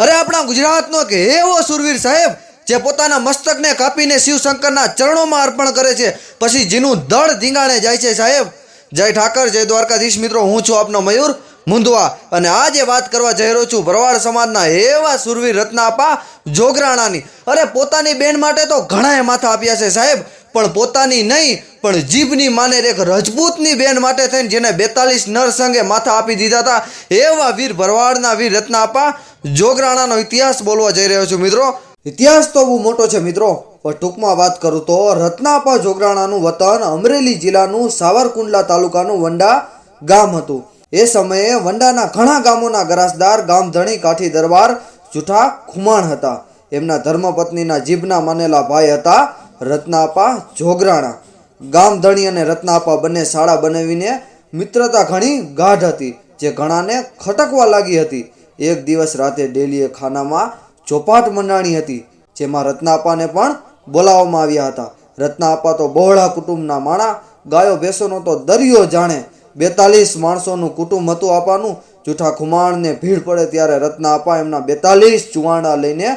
અરે આપણા ગુજરાતનો કે એવો સુરવીર સાહેબ જે પોતાના મસ્તકને કાપીને શિવશંકરના ચરણોમાં અર્પણ કરે છે. પછી જેનું દળ ધીંગાણે જાય છે સાહેબ. જય ઠાકર, જય દ્વારકાધીશ મિત્રો, હું છું આપનો મયુર. મુંદવા. અને આજે વાત કરવા જઈ રહ્યો છું, ભરવાડ સમાજના એવા સુરવીર રત્નાપા જોગરાણાની. અરે, પોતાની બેન માટે તો ઘણાએ માથા આપ્યા છે સાહેબ, પણ પોતાની નહીં, પણ જીભની માનેર એક રજપૂતની બેન માટે થઈને જેને બેતાલીસ નરસંગે માથા આપી દીધા હતા, એવા વીર ભરવાડના વીર રત્નાપા જોગરાણાનો ઇતિહાસ બોલવા જઈ રહ્યો છું મિત્રો. ઇતિહાસ તો બહુ મોટો છે મિત્રો, પણ ટૂંકમાં વાત કરું તો રત્નાપા જોગરાણાનું વતન અમરેલી જિલ્લાનું સાવરકુંડલા તાલુકાનું વંડા ગામ હતું. એ સમયે વંડાના ઘણા ગામોના ગરાસદાર, ગામધણી, કાઠી દરબાર, જૂઠા ખુમાણ હતા. એમના ધર્મપત્નીના જીભના માનેલા ભાઈ હતા રત્નાપા જોગરાણા. ગામધણી અને રત્નાપા બંને શાળા બનાવીને મિત્રતા ઘણી ગાઢ હતી, જે ઘણાને ખટકવા લાગી હતી. એક દિવસ રાતે ડેલીએ ખાનામાં ચોપાટ મંડાણી હતી, જેમાં રત્નાપાને પણ બોલાવવામાં આવ્યા હતા. રત્નાપા તો બહોળા કુટુંબના માણા, ગાયો ભેંસોનો તો દરિયો જાણે બેતાલીસ માણસોનું કુટુંબ હતું આપાનું જૂઠા ખુમાણને ભીડ પડે ત્યારે રત્નાપા એમના બેતાલીસ ચુવાણા લઈને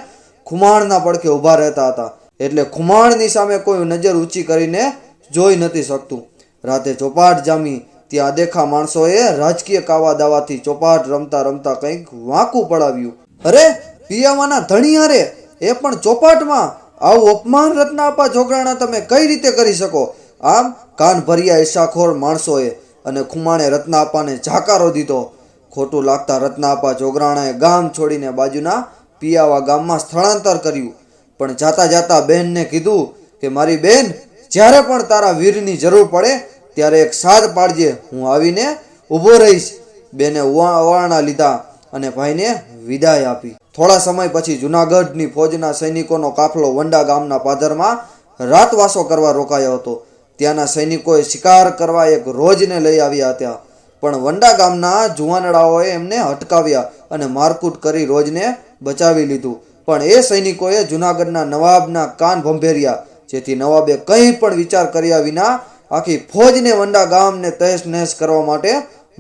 ખુમાણના પડખે ઊભા રહેતા હતા. એટલે ખુમાણની સામે કોઈ નજર ઊંચી કરીને જોઈ નથી શકતું. રાતે ચોપાટ જામી, ત્યાં દેખા માણસોએ રાજકીય કાવા દાવાથી ચોપાટ રમતા રમતા કંઈક વાંકું પડાવ્યું. અરે પિયાવાના ધણી હારે એ પણ ચોપાટમાં? આવું અપમાન રત્નાપા જોગરાણા તમે કઈ રીતે કરી શકો? આમ કાન ભર્યા ઈશાખોર માણસોએ અને ખુમાણે રત્નાપાને જાકારો દીધો. ખોટું લાગતા રત્નાપા જોગરાણાએ ગામ છોડીને બાજુના પિયાવા ગામમાં સ્થળાંતર કર્યું. પણ જાતા જાતા બહેનને કીધું કે, મારી બેન, જ્યારે પણ તારા વીરની જરૂર પડે, ત્યારે એક સાદ પાડજે. હું આવીને ઊભો રહીશ. બેને ઓવાણા લીધા અને ભાઈને વિદાય આપી. થોડા સમય પછી જુનાગઢની ફોજના સૈનિકોનો કાફલો વંડા ગામના પાદરમાં રાતવાસો કરવા રોકાયો હતો. ત્યાંના સૈનિકોએ શિકાર કરવા એક રોજને લઈ આવ્યા હતા. પણ વંડા ગામના જુવાનડાઓએ એમને અટકાવ્યા અને મારકૂટ કરી રોજને બચાવી લીધું. પણ એ સૈનિકોએ જુનાગઢના નવાબના કાન ભંભેર્યા, જેથી નવાબે કંઈ પણ વિચાર કર્યા વિના આખી ફોજને વંડા ગામને તહેશ નહેશ કરવા માટે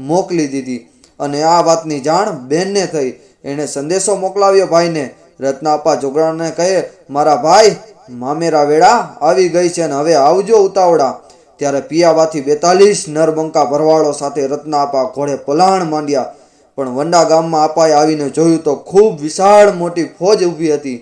મોકલી દીધી. અને આ વાતની જાણ બેનને થઈ. એણે સંદેશો મોકલાવ્યો ભાઈને. રત્નાપા જોગડાને કહે, મારા ભાઈ મામેરા વેળા આવી ગઈ છે ને હવે આવજો ઉતાવળા. ત્યારે પિયાવાથી બેતાલીસ નરબંકા ભરવાડો સાથે રત્નાપા ઘોડે પલાણ માંડ્યા. પણ વંડા ગામમાં આપાએ આવીને જોયું તો ખૂબ વિશાળ મોટી ફોજ ઊભી હતી,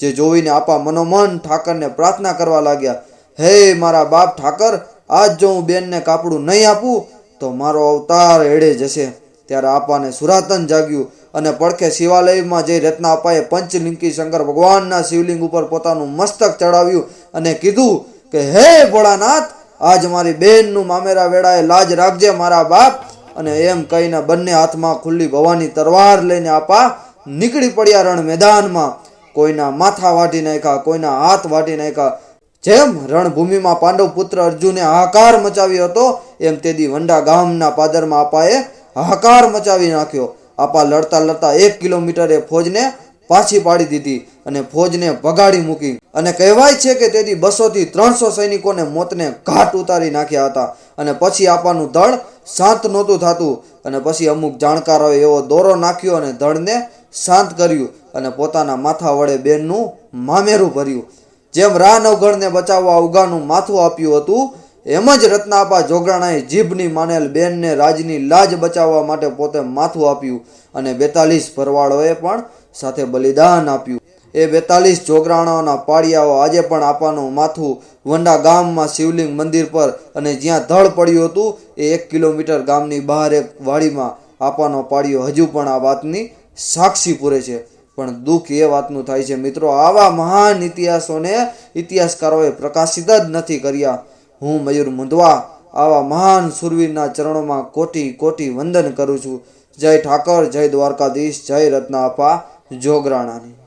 જે જોઈને આપા મનોમન ઠાકરને પ્રાર્થના કરવા લાગ્યા, હે મારા બાપ ઠાકર, આજ જો હું બેનને કાપડું નહીં આપું, તો મારો અવતાર એડે જશે. ત્યારે આપાને સુરાતન જાગ્યું અને પડખે શિવાલયમાં જઈ રત્નાપાએ પંચલિંકી શંકર ભગવાનના શિવલિંગ ઉપર પોતાનું મસ્તક ચડાવ્યું અને કીધું કે, હે ભોળાનાથ, આજ મારી બહેનનું મામેરા વેળાએ લાજ રાખજે મારા બાપ. અને એમ કહીને બંને હાથમાં ખુલ્લી ભવાની તરવાર લઈને આપા નીકળી પડ્યા રણ મેદાનમાં. કોઈના માથા વાટી નાખ્યા, કોઈના હાથ વાટી નાખ્યા. જેમ રણભૂમિમાં પાંડવ પુત્ર અર્જુને હાહાકાર મચાવ્યો હતો, એમ તેદી વંડા ગામના પાદરમાં આપાએ હાહાકાર મચાવી નાખ્યો. આપા લડતા લડતા એક કિલોમીટરે ફોજને પાછી પાડી દીધી અને ફોજને ભગાડી મૂકી. અને કહેવાય છે કે તેથી બસો થી ત્રણસો સૈનિકોને મોતને ઘાટ ઉતારી નાખ્યા હતા. અને પછી આપાનું દળ શાંત નહોતું થતું. અને પછી અમુક જાણકારોએ એવો દોરો નાખ્યો અને દળને શાંત કર્યું અને પોતાના માથા વડે બેનનું મામેરું ભર્યું. જેમ રા નવગણને બચાવવા ઉગાનું માથું આપ્યું હતું એમ જ રત્નાબા જોગરાણાએ જીભની માનેલ બેનને રાજની લાજ બચાવવા માટે પોતે માથું આપ્યું અને બેતાલીસ ભરવાડોએ પણ સાથે બલિદાન આપ્યું. એ બેતાલીસ જોગરાણાઓના પાળિયાઓ આજે પણ આપવાનું માથું વંડા ગામમાં શિવલિંગ મંદિર પર અને જ્યાં ધળ પડ્યું હતું, એ એક કિલોમીટર ગામની બહાર એક વાડીમાં આપવાનો પાળિયો હજુ પણ આ વાતની સાક્ષી પૂરે છે. પણ દુઃખ એ વાતનું થાય છે, મિત્રો, આવા મહાન ઇતિહાસોને ઇતિહાસકારોએ પ્રકાશિત જ નથી કર્યા. હું મયુર મુંદવા આવા મહાન સુરવીરના ચરણોમાં કોટી કોટી વંદન કરું છું. જય ઠાકર, જય દ્વારકાધીશ, જય રત્નાપા, જોગરાણાની.